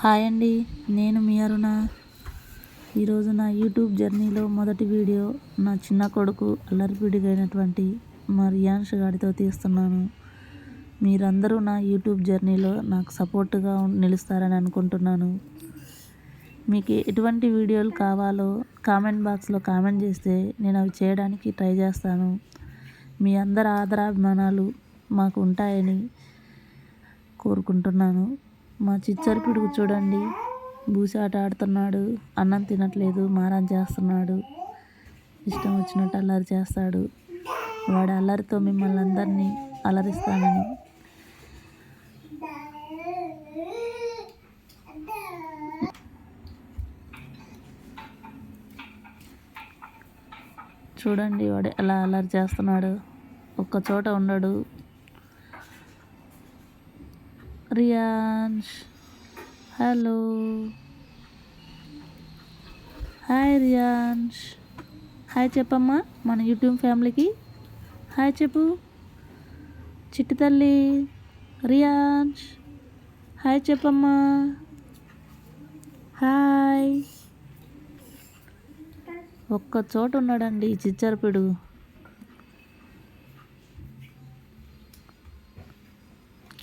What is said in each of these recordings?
Hi అండి నేను మీ అరుణ. ఈరోజు నా యూట్యూబ్ జర్నీలో మొదటి వీడియో నా చిన్న కొడుకు అల్లరిపిడిగైనటువంటి మా రియాన్ష్ గాడితో తీస్తున్నాను. మీరందరూ నా యూట్యూబ్ జర్నీలో నాకు సపోర్ట్గా నిలుస్తారని అనుకుంటున్నాను. మీకు ఎటువంటి వీడియోలు కావాలో కామెంట్ బాక్స్లో కామెంట్ చేస్తే నేను అవి చేయడానికి ట్రై చేస్తాను. మీ అందరి ఆదరాభిమానాలు మాకు ఉంటాయని కోరుకుంటున్నాను. మా చిచ్చరి పిడుగు చూడండి. బూసాట ఆడుతున్నాడు. అన్నం తినట్లేదు. మారం చేస్తున్నాడు. ఇష్టం వచ్చినట్టు అల్లరి చేస్తాడు. వాడి అల్లరితో మిమ్మల్ని అందరినీ అలరిస్తానని. చూడండి వాడు ఎలా అల్లరి చేస్తున్నాడు. ఒక్క చోట ఉండడు. Riyansh hello hi Riyansh hi చెప్పమ్మా మన యూట్యూబ్ ఫ్యామిలీకి హాయ్ చెప్పు చిట్టి తల్లి రియాన్ష్ హాయ్ చెప్పమ్మా హాయ్ ఒక్క చోట ఉన్నాడండి ఈ చిచ్చరపిడు.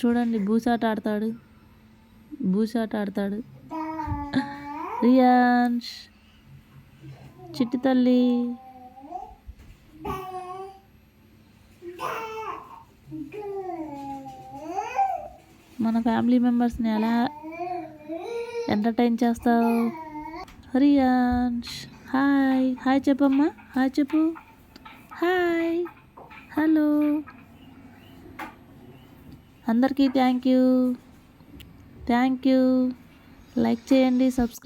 చూడండి బూసాట ఆడతాడు. బూసాట ఆడతాడు. రియాన్ష్. చిట్టి తల్లి. మన ఫ్యామిలీ మెంబర్స్ని ఎలా ఎంటర్టైన్ చేస్తావు? రియాన్ష్. హాయ్. హాయ్ చెప్పమ్మా. హాయ్ చెప్పు. హాయ్. హలో. అందరికీ thank you. Thank you. Like చేయండి సబ్స్క్రైబ్